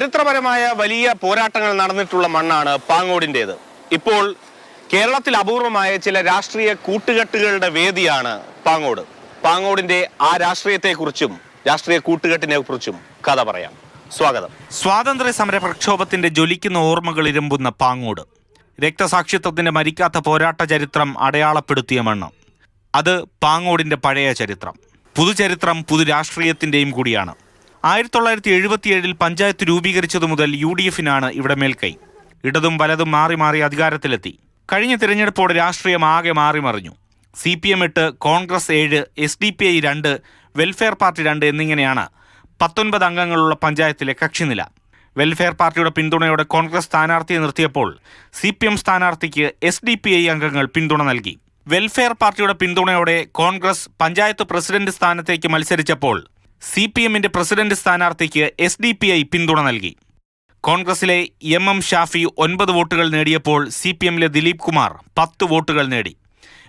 ചരിത്രപരമായ വലിയ പോരാട്ടങ്ങൾ നടന്നിട്ടുള്ള മണ്ണാണ് പാങ്ങോടിന്റേത്. ഇപ്പോൾ കേരളത്തിൽ അപൂർവമായ ചില രാഷ്ട്രീയ കൂട്ടുകെട്ടുകളുടെ വേദിയാണ് പാങ്ങോട്. പാങ്ങോടിന്റെ ആ രാഷ്ട്രീയത്തെക്കുറിച്ചും രാഷ്ട്രീയ കൂട്ടുകെട്ടിനെ കുറിച്ചും കഥ പറയാം. സ്വാഗതം. സ്വാതന്ത്ര്യ സമര പ്രക്ഷോഭത്തിന്റെ ജ്വലിക്കുന്ന ഓർമ്മകൾ ഇരമ്പുന്ന പാങ്ങോട്. രക്തസാക്ഷിത്വത്തിന്റെ മരിക്കാത്ത പോരാട്ട ചരിത്രം അടയാളപ്പെടുത്തിയ മണ്ണ്. അത് പാങ്ങോടിന്റെ പഴയ ചരിത്രം. പുതുചരിത്രം പുതു രാഷ്ട്രീയത്തിന്റെയും കൂടിയാണ്. ആയിരത്തി തൊള്ളായിരത്തി എഴുപത്തിയേഴിൽ പഞ്ചായത്ത് രൂപീകരിച്ചതു മുതൽ യു ഡി എഫിനാണ് ഇവിടെ മേൽക്കൈ. ഇടതും വലതും മാറി മാറി അധികാരത്തിലെത്തി. കഴിഞ്ഞ തിരഞ്ഞെടുപ്പോടെ രാഷ്ട്രീയം ആകെ മാറി മറിഞ്ഞു. സി പി എം എട്ട് കോൺഗ്രസ് ഏഴ് എസ് ഡി പി ഐ രണ്ട് വെൽഫെയർ പാർട്ടി രണ്ട് എന്നിങ്ങനെയാണ് പത്തൊൻപത് അംഗങ്ങളുള്ള പഞ്ചായത്തിലെ കക്ഷിനില. വെൽഫെയർ പാർട്ടിയുടെ പിന്തുണയോടെ കോൺഗ്രസ് സ്ഥാനാർത്ഥിയെ നിർത്തിയപ്പോൾ സി പി എം സ്ഥാനാർത്ഥിക്ക് എസ് ഡി പി ഐ അംഗങ്ങൾ പിന്തുണ നൽകി. വെൽഫെയർ പാർട്ടിയുടെ പിന്തുണയോടെ കോൺഗ്രസ് പഞ്ചായത്ത് പ്രസിഡന്റ് സ്ഥാനത്തേക്ക് മത്സരിച്ചപ്പോൾ സി പി എമ്മിന്റെ പ്രസിഡന്റ് സ്ഥാനാർത്ഥിക്ക് എസ് ഡി പി ഐ പിന്തുണ നൽകി. കോൺഗ്രസിലെ എം എം ഷാഫി ഒൻപത് വോട്ടുകൾ നേടിയപ്പോൾ സി പി എമ്മിലെ ദിലീപ് കുമാർ പത്ത് വോട്ടുകൾ നേടി.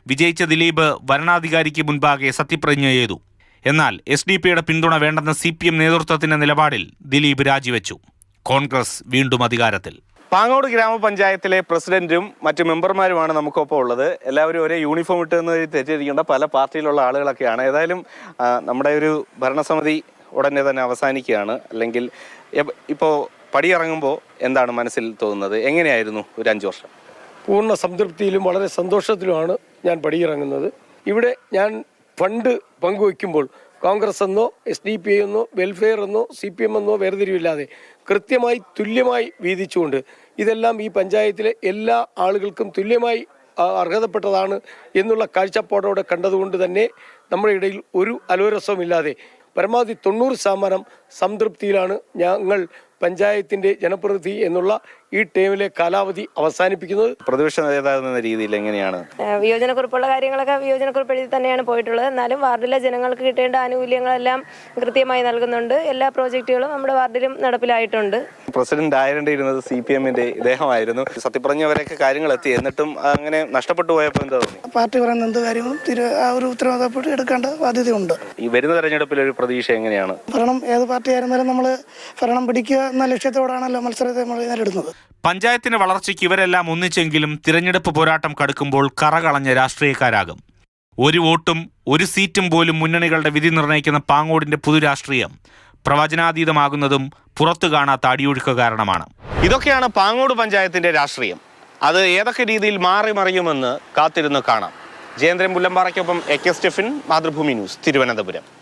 വിജയിച്ച ദിലീപ് വരണാധികാരിക്ക് മുൻപാകെ സത്യപ്രതിജ്ഞ ചെയ്തു. എന്നാൽ എസ് ഡി പിയുടെ പിന്തുണ വേണ്ടെന്ന സി പി എം നേതൃത്വത്തിന്റെ നിലപാടിൽ ദിലീപ് രാജിവെച്ചു. കോൺഗ്രസ് വീണ്ടും അധികാരത്തിൽ. പാങ്ങോട് ഗ്രാമപഞ്ചായത്തിലെ പ്രസിഡന്റും മറ്റു മെമ്പർമാരുമാണ് നമുക്കൊപ്പം ഉള്ളത്. എല്ലാവരും ഒരേ യൂണിഫോം ഇട്ടെന്ന് തെറ്റിദ്ധരിക്കേണ്ട പല പാർട്ടിയിലുള്ള ആളുകളൊക്കെയാണ്. ഏതായാലും നമ്മുടെ ഒരു ഭരണസമിതി ഉടനെ തന്നെ അവസാനിക്കുകയാണ്. അല്ലെങ്കിൽ ഇപ്പോൾ പടിയിറങ്ങുമ്പോൾ എന്താണ് മനസ്സിൽ തോന്നുന്നത്? എങ്ങനെയായിരുന്നു ഒരു അഞ്ചു വർഷം? പൂർണ സംതൃപ്തിയിലും വളരെ സന്തോഷത്തിലുമാണ് ഞാൻ പടിയിറങ്ങുന്നത്. ഇവിടെ ഞാൻ ഫണ്ട് പങ്കുവയ്ക്കുമ്പോൾ കോൺഗ്രസ് എന്നോ എസ് ഡി പി ഐ എന്നോ വെൽഫെയർ എന്നോ സി പി എം എന്നോ വേർതിരിവില്ലാതെ കൃത്യമായി തുല്യമായി വീതിച്ചുകൊണ്ട് ഇതെല്ലാം ഈ പഞ്ചായത്തിലെ എല്ലാ ആളുകൾക്കും തുല്യമായി അർഹതപ്പെട്ടതാണ് എന്നുള്ള കാഴ്ചപ്പാടോടെ കണ്ടതുകൊണ്ട് തന്നെ നമ്മുടെ ഇടയിൽ ഒരു അലോരസവുമില്ലാതെ പരമാവധി തൊണ്ണൂറ് ശതമാനം സംതൃപ്തിയിലാണ് ഞങ്ങൾ പഞ്ചായത്തിന്റെ ജനപ്രതിനിധി എന്നുള്ള ഈ ടേമിലെ കാലാവധി അവസാനിപ്പിക്കുന്നത് പ്രതിപക്ഷ നേതാവ് എന്ന രീതിയിൽ എങ്ങനെയാണ്? വിയോജനക്കുറിപ്പുള്ള കാര്യങ്ങളൊക്കെ വിയോജനക്കുറിപ്പ് എഴുതി തന്നെയാണ് പോയിട്ടുള്ളത്. എന്നാലും വാർഡിലെ ജനങ്ങൾക്ക് കിട്ടേണ്ട ആനുകൂല്യങ്ങളെല്ലാം കൃത്യമായി നൽകുന്നുണ്ട്. എല്ലാ പ്രോജക്റ്റുകളും നമ്മുടെ വാർഡിലും നടപ്പിലായിട്ടുണ്ട്. പ്രസിഡന്റ് ആയിരണ്ടിരുന്നത് സി പി എമ്മിന്റെ ഇദ്ദേഹമായിരുന്നു. സത്യപ്രതിജ്ഞവരെയൊക്കെ കാര്യങ്ങൾ എത്തി എന്നിട്ടും അങ്ങനെ നഷ്ടപ്പെട്ടു പോയപ്പോൾ എന്താ തോന്നി? പാർട്ടി പറയുന്ന എന്ത് കാര്യവും ആ ഒരു ഉത്തരവാദിത്തപ്പെട്ട് എടുക്കേണ്ട ബാധ്യതയുണ്ട്. ഈ വരുന്ന തെരഞ്ഞെടുപ്പിൽ ഒരു പ്രതീക്ഷ എങ്ങനെയാണ്? ഭരണം ഏത് പാർട്ടി ആയിരുന്നാലും നമ്മൾ ഭരണം പിടിക്കുക എന്ന ലക്ഷ്യത്തോടാണല്ലോ മത്സരത്തെ നമ്മൾ നേരിടുന്നത് പഞ്ചായത്തിന്റെ വളർച്ചയ്ക്ക് ഇവരെല്ലാം ഒന്നിച്ചെങ്കിലും തിരഞ്ഞെടുപ്പ് പോരാട്ടം കടുക്കുമ്പോൾ കറകളഞ്ഞ രാഷ്ട്രീയക്കാരാകും. ഒരു വോട്ടും ഒരു സീറ്റും പോലും മുന്നണികളുടെ വിധി നിർണയിക്കുന്ന പാങ്ങോടിന്റെ പുതു രാഷ്ട്രീയം പ്രവചനാതീതമാകുന്നതും പുറത്തു കാണാത്ത അടിയൊഴുക്ക് കാരണമാണ്. ഇതൊക്കെയാണ് പാങ്ങോട് പഞ്ചായത്തിന്റെ രാഷ്ട്രീയം. അത് ഏതൊക്കെ രീതിയിൽ മാറി മറിയുമെന്ന് കാത്തിരുന്ന് കാണാം. Jayendran പുല്ലമ്പാറയ്ക്കൊപ്പം A K Stefin Mathrubhumi news Thiruvananthapuram.